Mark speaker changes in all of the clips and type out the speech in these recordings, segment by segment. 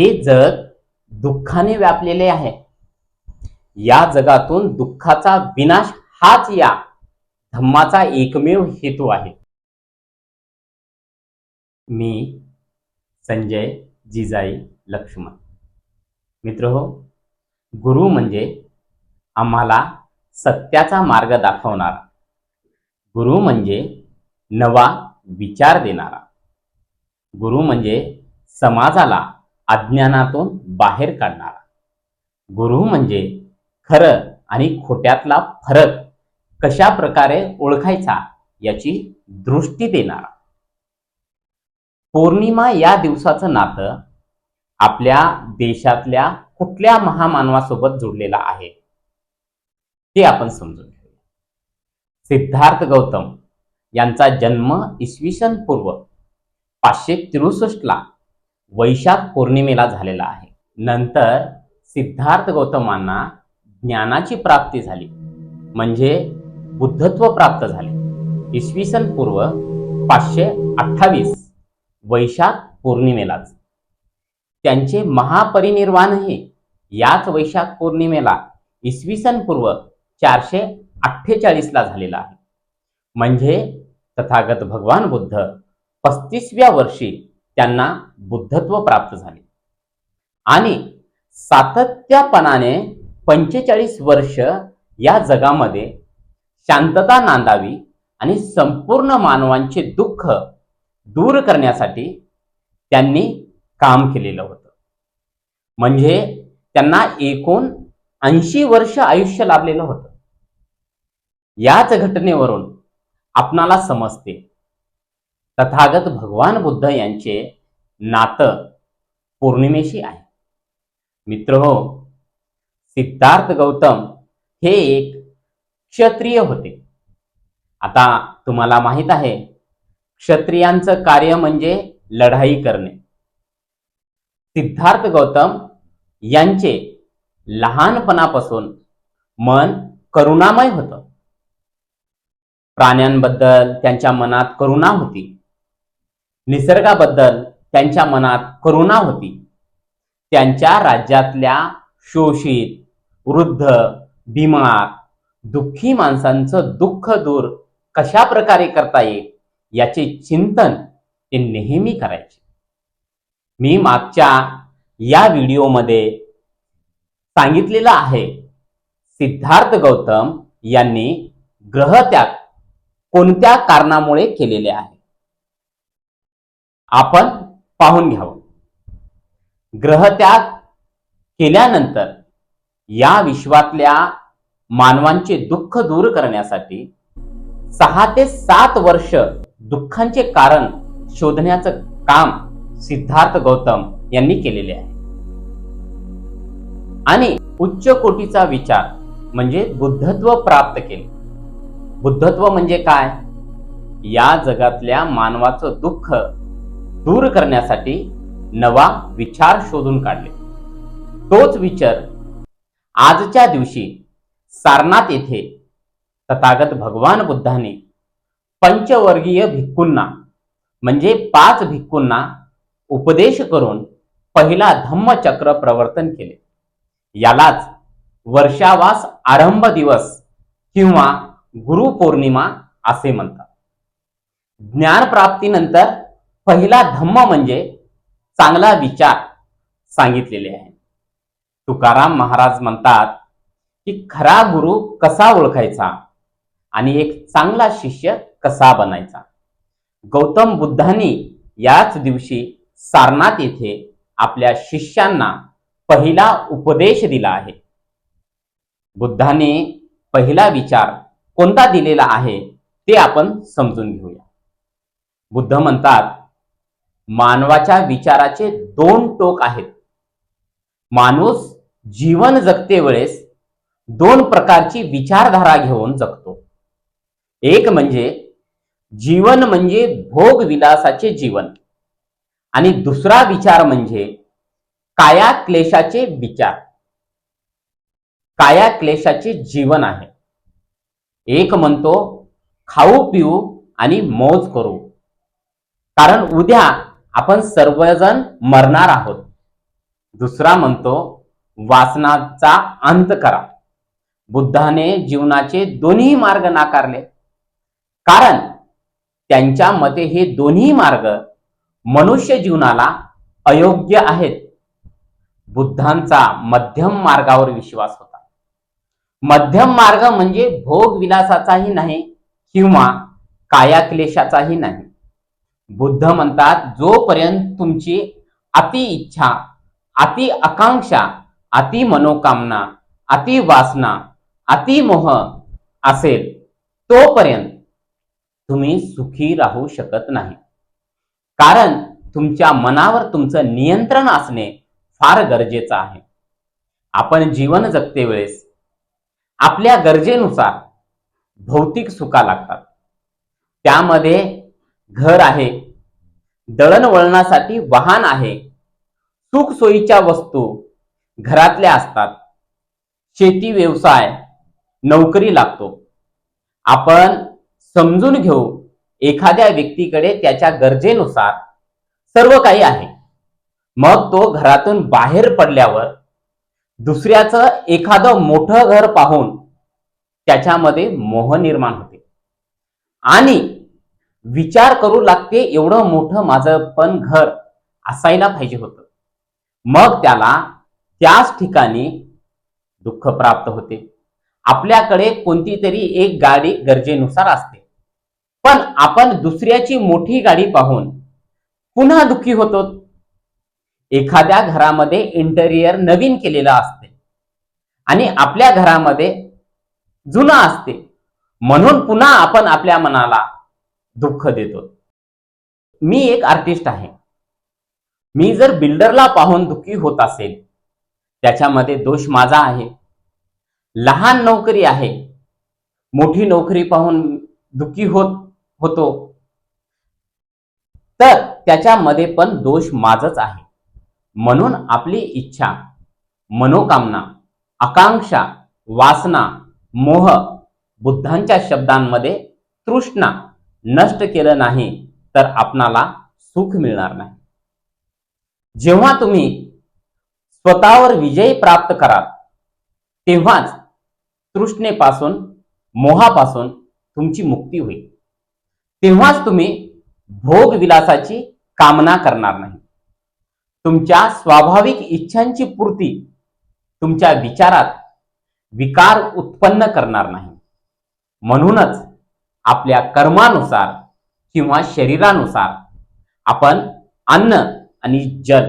Speaker 1: हे जग दुःखाने व्यापलेले आहे. या जगातून दुःखाचा विनाश हाच या धम्माचा एकमेव हेतू आहे. मी संजय जिजाई लक्ष्मण. मित्र हो गुरु म्हणजे आम्हाला सत्याचा मार्ग दाखवणारा. गुरु म्हणजे नवा विचार देणारा. गुरु म्हणजे समाजाला अज्ञानातून बाहेर काढणारा. गुरु म्हणजे खरं आणि खोट्यातला फरक कशा प्रकारे ओळखायचा याची दृष्टी देणारा. पौर्णिमा या दिवसाचं नातं आपल्या देशातल्या कुठल्या महामानवासोबत जोडलेलं आहे ते आपण समजून घेऊया. सिद्धार्थ गौतम यांचा जन्म इसवी सन पूर्व पाचशे त्रेसष्टला वैशाख पौर्णिमेला झालेला आहे. नंतर सिद्धार्थ गौतमांना ज्ञानाची प्राप्ती झाली. म्हणजे बुद्धत्व प्राप्त झाले. इसवी सन पूर्व पाचशे अठ्ठावीस वैशाख पौर्णिमेलाच. त्यांचे महापरिनिर्वाणही याच वैशाख पौर्णिमेला इसवी सन पूर्व चारशे अठ्ठेचाळीसला झालेला आहे. म्हणजे तथागत भगवान बुद्ध पस्तीसव्या वर्षी त्यांना बुद्धत्व प्राप्त झाले. आणि सातत्यापणाने पंचेचाळीस वर्ष या जगामध्ये शांतता नांदावी आणि संपूर्ण मानवांचे दुःख दूर करण्यासाठी त्यांनी काम केलेलं होतं. म्हणजे त्यांना एकूण ऐंशी वर्ष आयुष्य लाभलेलं होतं. याच घटनेवरून आपणाला समजते. तथागत भगवान बुद्ध यांचे नातं पौर्णिमेशी आहे. मित्र हो सिद्धार्थ गौतम हे एक क्षत्रिय होते. आता तुम्हाला माहीत आहे क्षत्रियांचं कार्य म्हणजे लढाई करणे. सिद्धार्थ गौतम यांचे लहानपणापासून मन करुणामय होतं. प्राण्यांबद्दल त्यांच्या मनात करुणा होती. निसर्गाबद्दल त्यांच्या मनात करुणा होती. त्यांच्या राज्यातल्या शोषित वृद्ध बिमार दुःखी माणसांचं दुःख दूर कशा प्रकारे करता येईल याचे चिंतन ते नेहमी करायचे. मी मागच्या या व्हिडिओमध्ये सांगितलेलं आहे सिद्धार्थ गौतम यांनी ग्रहत्याग कोणत्या कारणामुळे केलेले आहे? आपण पाहून घ्यावं. ग्रहत्याग केल्यानंतर या विश्वातल्या मानवांचे दुःख दूर करण्यासाठी सहा ते सात वर्ष दुःखांचे कारण शोधण्याचं काम सिद्धार्थ गौतम यांनी केलेले आहे. आणि उच्च कोटीचा विचार म्हणजे बुद्धत्व प्राप्त केले. बुद्धत्व म्हणजे काय? या जगातल्या मानवाचं दुःख दूर करण्यासाठी नवा विचार शोधून काढले. तोच विचार आजच्या दिवशी सारनाथ येथे तथागत भगवान बुद्धाने पंचवर्गीय भिक्खूंना म्हणजे पाच भिक्खूंना उपदेश करून पहिला धम्मचक्र प्रवर्तन केले. यालाच वर्षावास आरंभ दिवस किंवा गुरुपौर्णिमा असे म्हणतात. ज्ञानप्राप्तीनंतर पहिला धम्म म्हणजे चांगला विचार सांगितलेले आहे. तुकाराम महाराज म्हणतात की खरा गुरु कसा ओळखायचा आणि एक चांगला शिष्य कसा बनायचा? गौतम बुद्धांनी याच दिवशी सारनाथ येथे आपल्या शिष्यांना पहिला उपदेश दिला आहे. बुद्धाने पहिला विचार कोणता दिलेला आहे ते आपण समजून घेऊया. बुद्ध म्हणतात मानवाच्या विचाराचे दोन टोक आहेत. माणूस जीवन जगते वेळेस दोन प्रकारची विचारधारा घेऊन जगतो. एक म्हणजे जीवन म्हणजे भोग विलासाचे जीवन आणि दुसरा विचार म्हणजे काया क्लेशाचे विचार. काया क्लेशाचे जीवन आहे. एक म्हणतो खाऊ पिऊ आणि मौज करू. कारण उद्या आपण सर्वजण मरणार आहोत. दुसरा म्हणतो वासनाचा अंत करा. बुद्धाने जीवनाचे दोन्ही मार्ग नाकारले. कारण त्यांच्या मते हे दोन्ही मार्ग मनुष्य जीवनाला अयोग्य आहेत. बुद्धांचा मध्यम मार्गावर विश्वास होता. मध्यम मार्ग म्हणजे भोग विलासाचाही नाही किंवा कायाक्लेशाचाही नाही. बुद्ध म्हणतात जोपर्यंत तुमची अति इच्छा अति आकांक्षा अति मनोकामना अति वासना अति मोह असेल तोपर्यंत तुम्ही सुखी राहू शकत नाही. कारण तुमच्या मनावर तुमचं नियंत्रण असणे फार गरजेचं आहे. आपण जीवन जगते वेळेस आपल्या गरजेनुसार भौतिक सुखा लागतात. त्यामध्ये घर आहे. दळणवळणासाठी वाहन आहे. सुख सोयीच्या वस्तू घरातल्या असतात. शेती व्यवसाय नोकरी लागतो. आपण समजून घेऊ एखाद्या व्यक्तीकडे त्याच्या गरजेनुसार सर्व काही आहे. मग तो घरातून बाहेर पडल्यावर दुसऱ्याचं एखादं मोठं घर पाहून त्याच्यामध्ये मोह निर्माण होते. आणि विचार करू लागते एवढं मोठं माझं पण घर असायला पाहिजे होतं. मग त्याला त्याच ठिकाणी दुःख प्राप्त होते. आपल्याकडे कोणती तरी एक गाडी गरजेनुसार असते. पण आपण दुसऱ्याची मोठी गाडी पाहून पुन्हा दुःखी होतो. एखाद्या घरामध्ये इंटेरियर नवीन केलेलं असते. आणि आपल्या घरामध्ये जुनं असते. म्हणून पुन्हा आपण आपल्या मनाला दुःख देतो. मी एक आर्टिस्ट आहे. मी जर बिल्डरला पाहून दुःखी होत असेल त्याच्यामध्ये दोष माझा आहे. लहान नोकरी आहे. मोठी नोकरी पाहून दुःखी होत होतो. तर त्याच्यामध्ये पण दोष माझच आहे. म्हणून आपली इच्छा मनोकामना आकांक्षा वासना मोह बुद्धांच्या शब्दांमध्ये तृष्णा नष्ट केलं नाही तर आपणाला सुख मिळणार नाही. जेव्हा तुम्ही स्वतःवर विजय प्राप्त कराल तेव्हाच तृष्णेपासून मोहापासून तुमची मुक्ती होईल. तेव्हाच तुम्ही भोग विलासाची कामना करणार नाही. तुमच्या स्वाभाविक इच्छांची पूर्ती तुमच्या विचारात विकार उत्पन्न करणार नाही. म्हणूनच आपल्या कर्मानुसार किंवा शरीरानुसार आपण अन्न आणि जल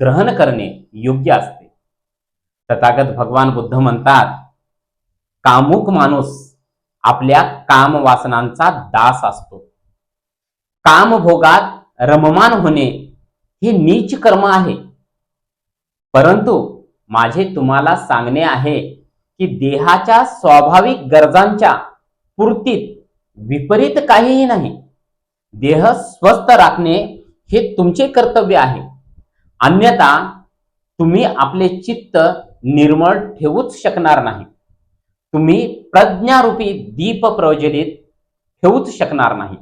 Speaker 1: ग्रहण करणे योग्य असते. तथागत भगवान बुद्ध म्हणतात कामुक माणूस आपल्या कामवासनांचा दास असतो. कामभोगात रममान होणे हे नीच कर्म आहे. परंतु माझे तुम्हाला सांगणे आहे की देहाच्या स्वाभाविक गरजांच्या पूर्तीत विपरीत काहीही नाही. देह स्वस्थ राखणे हे तुमचे कर्तव्य आहे. अन्यथा तुम्ही आपले चित्त निर्मळ ठेवूच शकणार नाही. तुम्ही प्रज्ञारूपी दीप प्रज्वलित ठेवूच शकणार नाही.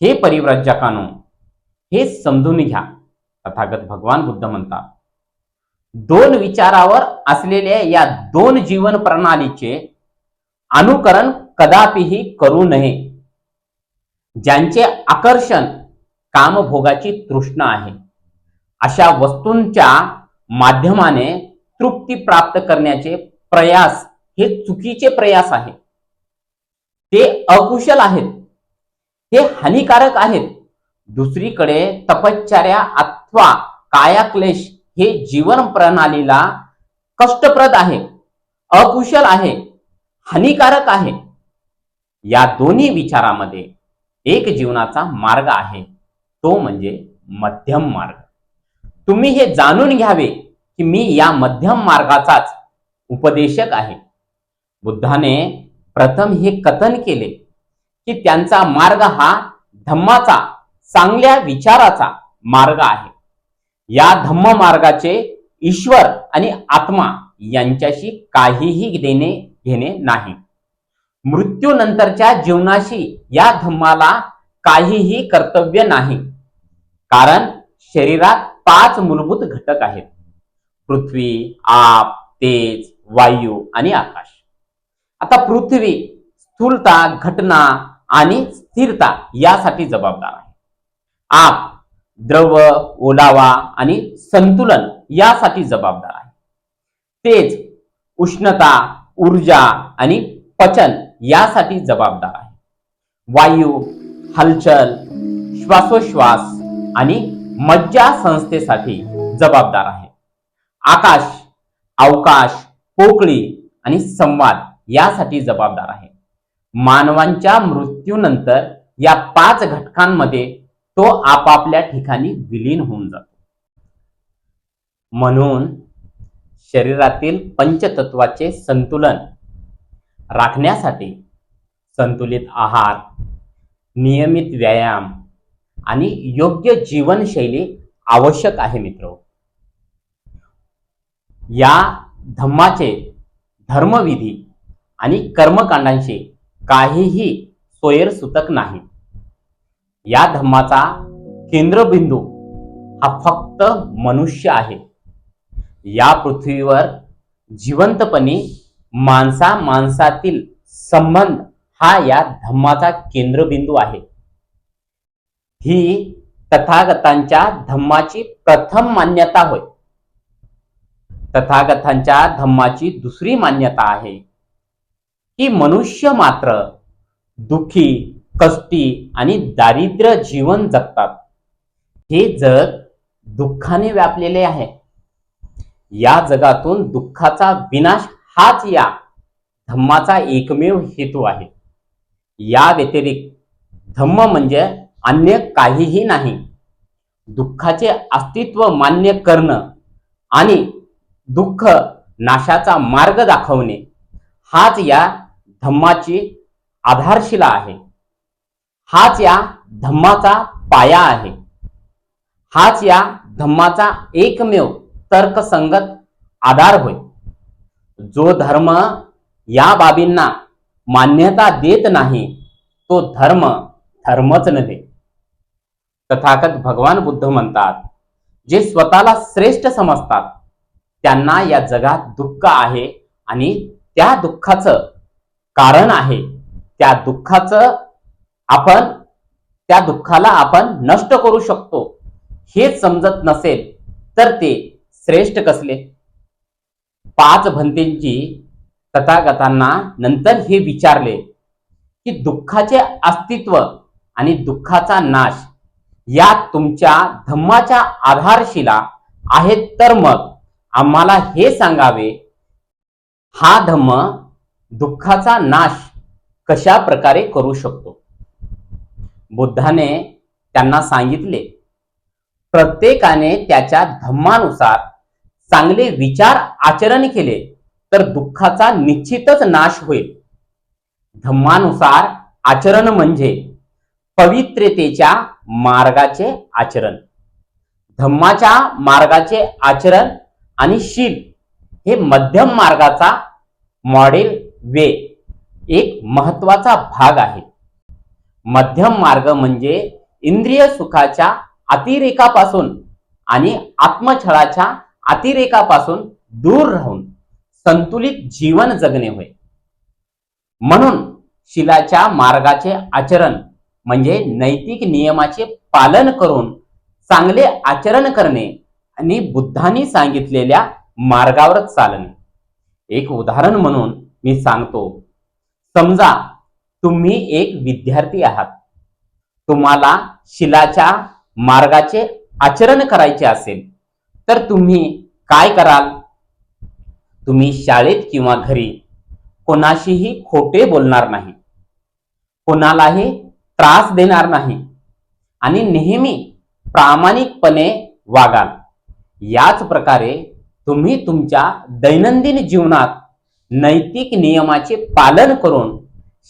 Speaker 1: हे परिव्रजकानो हे समजून घ्या. तथागत भगवान बुद्ध म्हणतात दोन विचारावर असलेल्या या दोन जीवन प्रणालीचे अनुकरण कदापिही करू नये. ज्यांचे आकर्षण कामभोगाची तृष्णा आहे अशा वस्तूंच्या माध्यमाने तृप्ती प्राप्त करण्याचे प्रयास हे चुकीचे प्रयास आहे. ते अकुशल आहेत. हे हानिकारक आहेत. दुसरीकडे तपश्चर्या अथवा कायाक्लेश हे जीवन प्रणालीला कष्टप्रद आहे अकुशल आहे हानिकारक आहे. या दोन्ही विचारामध्ये एक जीवनाचा मार्ग आहे तो म्हणजे मध्यम मार्ग. तुम्ही हे जाणून घ्यावे की मी या मध्यम मार्गाचाच उपदेशक आहे. बुद्धाने प्रथम हे कथन केले की त्यांचा मार्ग हा धम्माचा चांगल्या विचाराचा मार्ग आहे. या धम्म मार्गाचे ईश्वर आणि आत्मा यांच्याशी काहीही देणे घेणे नाही. मृत्यूनंतरच्या जीवनाशी या धम्माला काहीही कर्तव्य नाही. कारण शरीरात पाच मूलभूत घटक आहेत. पृथ्वी आप तेज वायू आणि आकाश. आता पृथ्वी स्थूलता घटना आणि स्थिरता यासाठी जबाबदार आहे. आप द्रव ओलावा आणि संतुलन यासाठी जबाबदार आहे. तेज उष्णता ऊर्जा आणि पचन यासाठी जबाबदार आहे. वायू हलचल श्वासोश्वास आणि मज्जा संस्थेसाठी जबाबदार आहे. आकाश अवकाश पोकळी आणि संवाद यासाठी जबाबदार आहे. मानवांच्या मृत्यूनंतर या पाच घटकांमध्ये तो आपापल्या ठिकाणी विलीन होऊन जातो. म्हणून शरीरातील पंचतत्वाचे संतुलन राखण्यासाठी संतुलित आहार नियमित व्यायाम आणि योग्य जीवनशैली आवश्यक आहे मित्र. या धम्माचे धर्मविधी आणि कर्मकांडांशी काहीही सोयरसुतक नाही. या धम्माचा केंद्रबिंदू हा फक्त मनुष्य आहे. या पृथ्वीवर जिवंतपणे माणसा माणसातील संबंध हा या धम्माचा केंद्रबिंदू आहे. ही तथागतांच्या धम्माची प्रथम मान्यता होय. तथागतांच्या धम्माची दुसरी मान्यता आहे की मनुष्य मात्र दुःखी कष्टी आणि दारिद्र्य जीवन जगतात. हे जग दुःखाने व्यापलेले आहे. या जगातून दुःखाचा विनाश हाच या धम्माचा एकमेव हेतू आहे. या व्यतिरिक्त धम्म म्हणजे अन्य काहीही नाही. दुःखाचे अस्तित्व मान्य करणं आणि दुःख नाशाचा मार्ग दाखवणे हाच या धम्माची आधारशिला आहे. हाच या धम्माचा पाया आहे. हाच या धम्माचा एकमेव तर्कसंगत आधार होय. जो धर्म या बाबींना मान्यता देत नाही तो धर्म धर्मच नव्हे. तथागत भगवान बुद्ध म्हणतात जे स्वतःला श्रेष्ठ समजतात त्यांना या जगात दुःख आहे आणि त्या दुःखाचं कारण आहे. त्या दुःखाचं आपण त्या दुःखाला आपण नष्ट करू शकतो. हे समजत नसेल तर ते श्रेष्ठ कसले? पाच भंतेंची तथागतांना नंतर हे विचारले की दुःखाचे अस्तित्व आणि दुःखाचा नाश या तुमच्या धम्माच्या आधारशिला आहेत तर मग आम्हाला हे सांगावे हा धम्म दुःखाचा नाश कशा प्रकारे करू शकतो? बुद्धाने त्यांना सांगितले प्रत्येकाने त्याच्या धम्मानुसार चांगले विचार आचरण केले तर दुःखाचा निश्चितच नाश होईल. धम्मानुसार आचरण म्हणजे पवित्रतेच्या मार्गाचे आचरण. धम्माच्या मार्गाचे आचरण आणि शील हे मध्यम मार्गाचा मॉडेल वे एक महत्त्वाचा भाग आहे. मध्यम मार्ग म्हणजे इंद्रिय सुखाच्या अतिरेकापासून आणि आत्मछळाच्या अतिरेकापासून दूर राहून संतुलित जीवन जगणे होय. म्हणून शिलाच्या मार्गाचे आचरण म्हणजे नैतिक नियमाचे पालन करून चांगले आचरण करणे आणि बुद्धांनी सांगितलेल्या मार्गावर चालणे. एक उदाहरण म्हणून मी सांगतो. समजा तुम्ही एक विद्यार्थी आहात. तुम्हाला शिलाच्या मार्गाचे आचरण करायचे असेल. तर तुम्ही काय कराल? तुम्ही शाळेत किंवा घरी कोणाशीही खोटे बोलणार नाही. कोणालाही त्रास देणार नाही. आणि नेहमी प्रामाणिकपणे वागाल. याच प्रकारे तुम्ही तुमच्या दैनंदिन जीवनात नैतिक नियमाचे पालन करून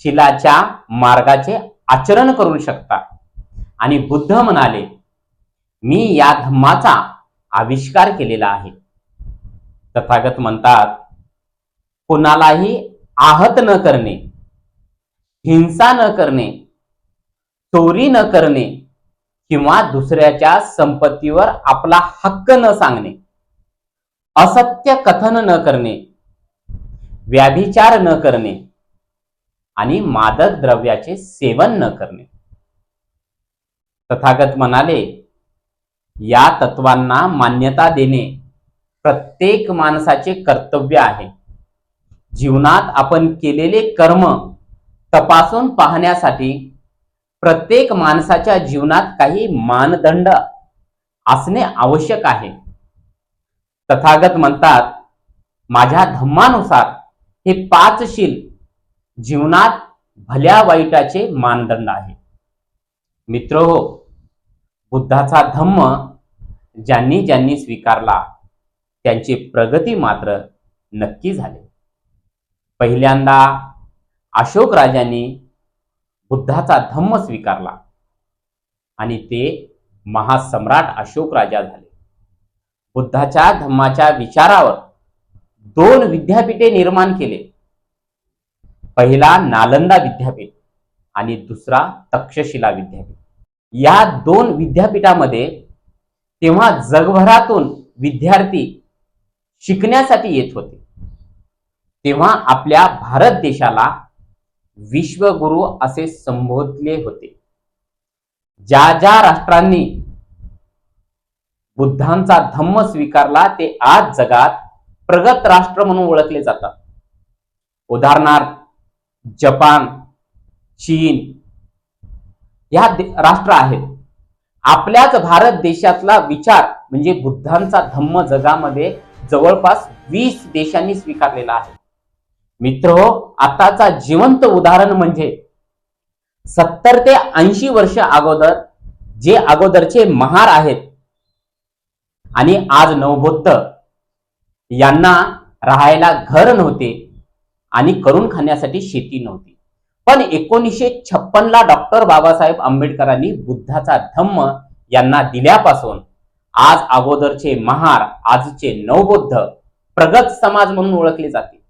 Speaker 1: शिलाच्या मार्गाचे आचरण करू शकता. आणि बुद्ध म्हणाले मी या धम्माचा आविष्कार केलेला आहे. तथागत म्हणतात कुणालाही आहत न करणे हिंसा न करणे चोरी न करणे किंवा दुसऱ्याच्या संपत्तीवर आपला हक्क न सांगणे असत्य कथन न करणे व्याभिचार न करणे आणि मादक द्रव्याचे सेवन न करणे. तथागत म्हणाले या तत्वांना मान्यता देणे प्रत्येक माणसाचे कर्तव्य आहे. जीवनात आपण केलेले कर्म तपासून पाहण्यासाठी प्रत्येक माणसाच्या जीवनात काही मानदंड असणे आवश्यक आहे. तथागत म्हणतात माझ्या धम्मानुसार हे पाच शील जीवनात भल्या वाईटाचे मानदंड आहे. मित्र हो बुद्धाचा धम्म ज्यांनी ज्यांनी स्वीकारला त्यांची प्रगती मात्र नक्की झाली. पहिल्यांदा अशोक राजांनी बुद्धाचा धम्म स्वीकारला आणि ते महासम्राट अशोक राजा झाले. बुद्धाच्या धम्माच्या विचारावर दोन विद्यापीठे निर्माण केले. पहिला नालंदा विद्यापीठ आणि दुसरा तक्षशिला विद्यापीठ. या दोन विद्यापीठामध्ये तेव्हा जगभरातून विद्यार्थी शिकण्यासाठी येत होते. तेव्हा आपल्या भारत देशाला विश्वगुरु असे संबोधले होते. ज्या ज्या राष्ट्रांनी बुद्धांचा धम्म स्वीकारला ते आज जगात प्रगत राष्ट्र म्हणून ओळखले जातात. उदाहरणार्थ जपान चीन या राष्ट्र आहेत. आपल्याच भारत देशातला विचार म्हणजे बुद्धांचा धम्म जगामध्ये जवळपास वीस देशांनी स्वीकारलेला आहे. मित्र हो आताचा जिवंत उदाहरण म्हणजे सत्तर ते ऐंशी वर्ष अगोदर जे अगोदरचे महार आहेत आणि आज नवबुद्ध यांना राहायला घर नव्हते आणि करून खाण्यासाठी शेती नव्हती. पण एकोणीसशे छप्पन ला डॉक्टर बाबासाहेब आंबेडकरांनी बुद्धाचा धम्म यांना दिल्यापासून आज अगोदरचे महार आजचे नवबुद्ध प्रगत समाज म्हणून ओळखले जाते.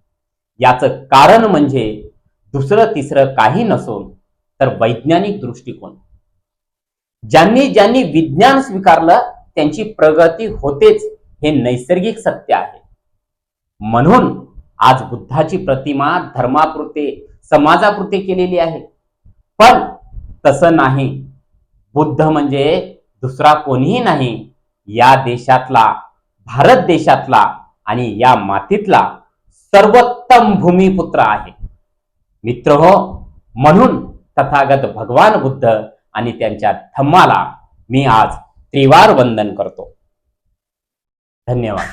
Speaker 1: याचं कारण म्हणजे दुसरं तिसरं काही नसून तर वैज्ञानिक दृष्टिकोन. ज्यांनी ज्यांनी विज्ञान स्वीकारलं त्यांची प्रगती होतेच हे नैसर्गिक सत्य आहे. म्हणून आज बुद्धाची प्रतिमा धर्मापुरते समाजापुरते केलेली आहे. पण तसं नाही. बुद्ध म्हणजे दुसरा कोणीही नाही. या देशातला भारत देशातला आणि या मातीतला सर्वोत्तम भूमिपुत्र आहे. मित्र हो म्हणून तथागत भगवान बुद्ध आणि त्यांच्या धम्माला मी आज त्रिवार वंदन करतो. धन्यवाद.